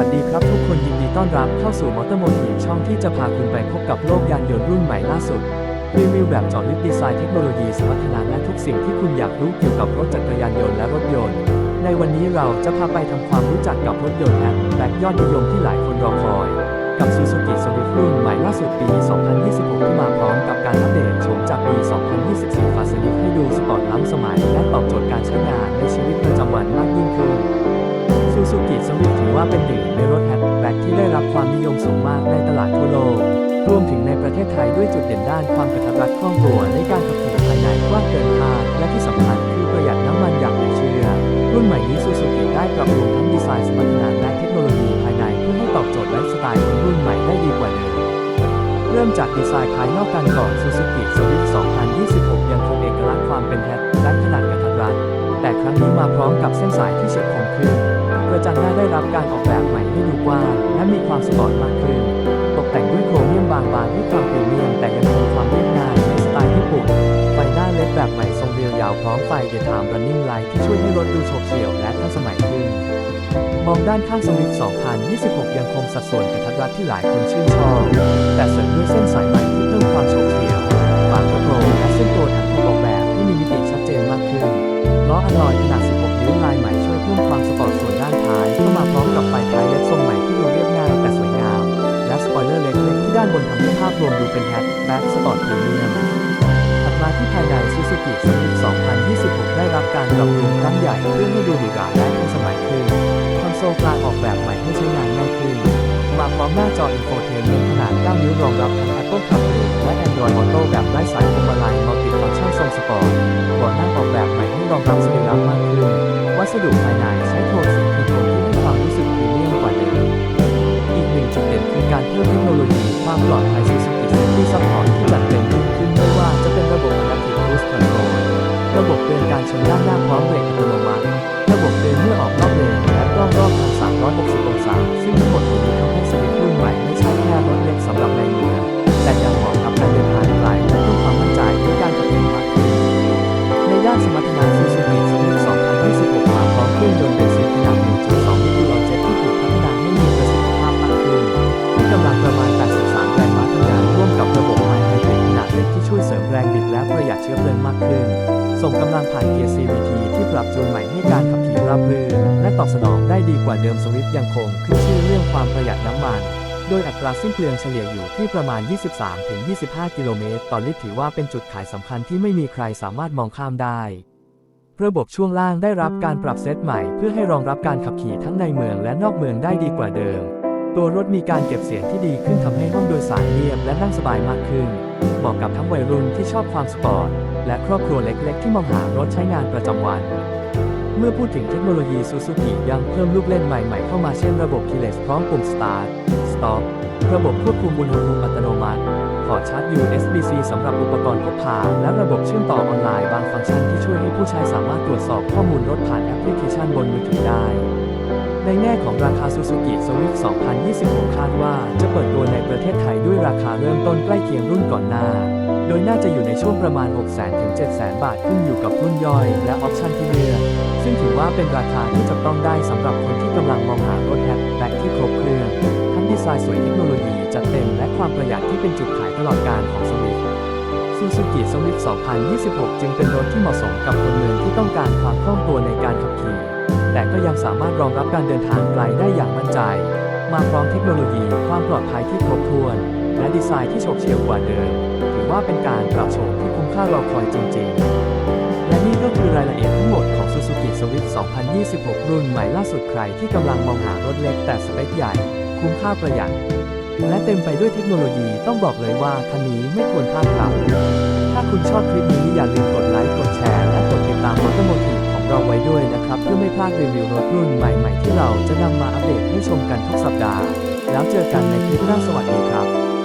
วัสดีครับทุกคนยินดีต้อนรับเข้าสู่มอเตอร์โมทีช่องที่จะพาคุณไปพบกับโลกยานยนต์รุ่นใหม่ล่าสุด รีวิวแบบเจาะลึกดีไซน์เทคโนโลยีสมรรถนะและทุกสิ่งที่คุณอยากรู้เกี่ยวกับรถจักรยานยนต์และรถยนต์ ในวันนี้เราจะพาไปทำความรู้จักกับรถยนต์แฮชแบ็กยอดนิยมที่หลายคนรอคอย กับ Suzuki Swift รุ่นใหม่ล่าสุดปี 2026 ที่มาพร้อมกับการอัปเดตโฉมจากปี 2024ฟาสลิฟให้ดูสปอร์ตล้ำสมัยและตอบโจทย์การใช้งานในชีวิตประจำวันมากยิ่งขึ้น ซูซูกิสวิฟถือว่าเป็นหนึ่งในรถแฮชแบ็กที่ได้รับความนิยมสูงมากในตลาดทั่วโลก รวมถึงในประเทศไทยด้วยจุดเด่นด้านความกระทัดรัดคล่องตัวในการขับขี่ภายในกว้างเกินคาดและที่สำคัญคือประหยัดน้ำมันอย่างเหลือเชื่อ รุ่นใหม่นี้ซูซูกิได้ปรับปรุงทั้งดีไซน์สมรรถนะและเทคโนโลยีภายในเพื่อให้ตอบโจทย์ไลฟ์สไตล์คนรุ่นใหม่ได้ดีกว่าเดิมเริ่มจากดีไซน์ภายนอกกันก่อน Suzuki Swift 2026 ยังคงเอกลักษณ์ความเป็นแฮชและขนาดกระทัดรัดแต่ครั้งนี้มาพร้อมกับเส้นสายที่เฉียบคมขึ้น กระจังหน้ได้รับการออกแบบใหม่ให้ดูกว้างและมีความสปอร์ตมากขึ้น ตกแต่งด้วยโครเมียมบางๆด้วยความพรีเมียมแต่ยังคงความเรียบง่ายในสไตล์ญี่ปุ่น ไฟหน้าเลดแบบใหม่ทรงเรียวยาวพร้อมไฟ Daytime Running Light ที่ช่วยให้รถดูโฉบเฉี่ยวและทันสมัยขึ้น มองด้านข้างสวิฟ2026 ยังคงสัดส่วนกระทัดรัดที่หลายคนชื่นชอบ แต่เสริมด้วยเส้นสายใหม่ที่เพิ่มความโฉบเฉี่ยวฝาคาโครและเส้นตัวถังานบนทำให้ภาพรวมดูเป็นแฮทแบ็กสปอร์ตพรีเมียมถัดมาที่ภายใน Suzuki Swift 2026 ได้รับการปรับปรุงครั้งใหญ่เพื่อให้ดูหรูหราและทันสมัยขึ้น คอนโซลกลางออกแบบใหม่ให้ใช้งานง่ายขึ้นมาพร้อมหน้าจออินโฟเทนเมนต์ขนาด 9 นิ้วรองรับทั้ง Apple CarPlay ระบบเตือนการชนด้านหน้าพร้อมเบรกอัตโนมัติ ระบบเตือนเมื่อออกนอกเลนและกล้องรอบทาง360 องศา ซึ่งทั้งหมดนี้ทำให้สวิฟรุ่นใหม่ไม่ใช่แค่รถเล็กสำหรับในเมืองแต่ยังเหมาะกับการเดินทางไกลและเพิ่มความมั่นใจในการขับขี่มากขึ้นในด้านสมรรถนะ Suzuki Swift 2026มาพร้อมเครื่องยนต์เบนซินขนาด 1.2 ลิตรเจ็ตที่ถูกพัฒนาให้มีประสิทธิภาพมากขึ้นที่กำลังประมาณ 83 แรงม้าทำงานร่วมกับระบบไฮไฮเดขนาดเล็กที่ช่วยเสริมแรงบิดและประหยัดเชื้อเพลิงมากขึ้น ส่งกำลังผ่านเกียร์ CVT ที่ปรับจูนใหม่ให้การขับขี่ราบรื่นและตอบสนองได้ดีกว่าเดิม Swift ยังคงขึ้นชื่อเรื่องความประหยัดน้ำมัน โดยอัตราสิ้นเปลืองเฉลี่ยอยู่ที่ประมาณ 23-25 กิโลเมตรต่อลิตรถือว่าเป็นจุดขายสำคัญที่ไม่มีใครสามารถมองข้ามได้ระบบช่วงล่างได้รับการปรับเซตใหม่เพื่อให้รองรับการขับขี่ทั้งในเมืองและนอกเมืองได้ดีกว่าเดิม ตัวรถมีการเก็บเสียงที่ดีขึ้นทำให้ห้องโดยสารเรียบและนั่งสบายมากขึ้น เหมาะกับทั้งวัยรุ่นที่ชอบความสปอร์ต และครอบครัวเล็กๆ ที่มองหารถใช้งานประจำวัน เมื่อพูดถึงเทคโนโลยี Suzuki ยังเพิ่มลูกเล่นใหม่ ๆ เข้ามาเช่นระบบ Keyless พร้อมปุ่ม Start Stop ระบบควบคุมอุณหภูมิอัตโนมัติพอร์ตชาร์จ USB-C สำหรับอุปกรณ์พกพา และระบบเชื่อมต่อออนไลน์บางฟังก์ชันที่ช่วยให้ผู้ใช้สามารถตรวจสอบข้อมูลรถผ่านแอปพลิเคชันบนมือถือได้ ในแง่ของราคา Suzuki Swift 2026 คาดว่าจะเปิดตัวในประเทศไทยด้วยราคาเริ่มต้นใกล้เคียงรุ่นก่อนหน้า โดยน่าจะอยู่ในช่วงประมาณ 600,000ถึง700,000 บาทขึ้นอยู่กับรุ่นย่อยและออปชันที่เลือกซึ่งถือว่าเป็นราคาที่จับต้องได้สำหรับคนที่กำลังมองหารถแฮชแบ็กที่ครบเครื่องทั้งดีไซน์สวยเทคโนโลยีจัดเต็มและความประหยัดที่เป็นจุดขายตลอดการของ Swift Suzuki Swift 2026 จึงเป็นรถที่เหมาะสมกับคนเมืองที่ต้องการความคล่องตัวในการ สามารถรองรับการเดินทางไกลได้อย่างมั่นใจ มาพร้อมเทคโนโลยีความปลอดภัยที่ครบถ้วน และดีไซน์ที่โฉบเฉี่ยวกว่าเดิมถือว่าเป็นการปรับโฉมที่คุ้มค่ารอคอยจริง ๆ และนี่ก็คือรายละเอียดทั้งหมดของ Suzuki Swift 2026 รุ่นใหม่ล่าสุดใครที่กำลังมองหารถเล็กแต่สเปคใหญ่ คุ้มค่าประหยัดและเต็มไปด้วยเทคโนโลยีต้องบอกเลยว่าคันนี้ไม่ควรพลาดครับ ถ้าคุณชอบคลิปนี้อย่าลืมกดไลค์ ลาดรีวิวรถรุ่นใหม่ๆที่เราจะนำมาอัปเดตให้ชมกันทุกสัปดาห์ แล้วเจอกันในคลิปหน้าสวัสดีครับ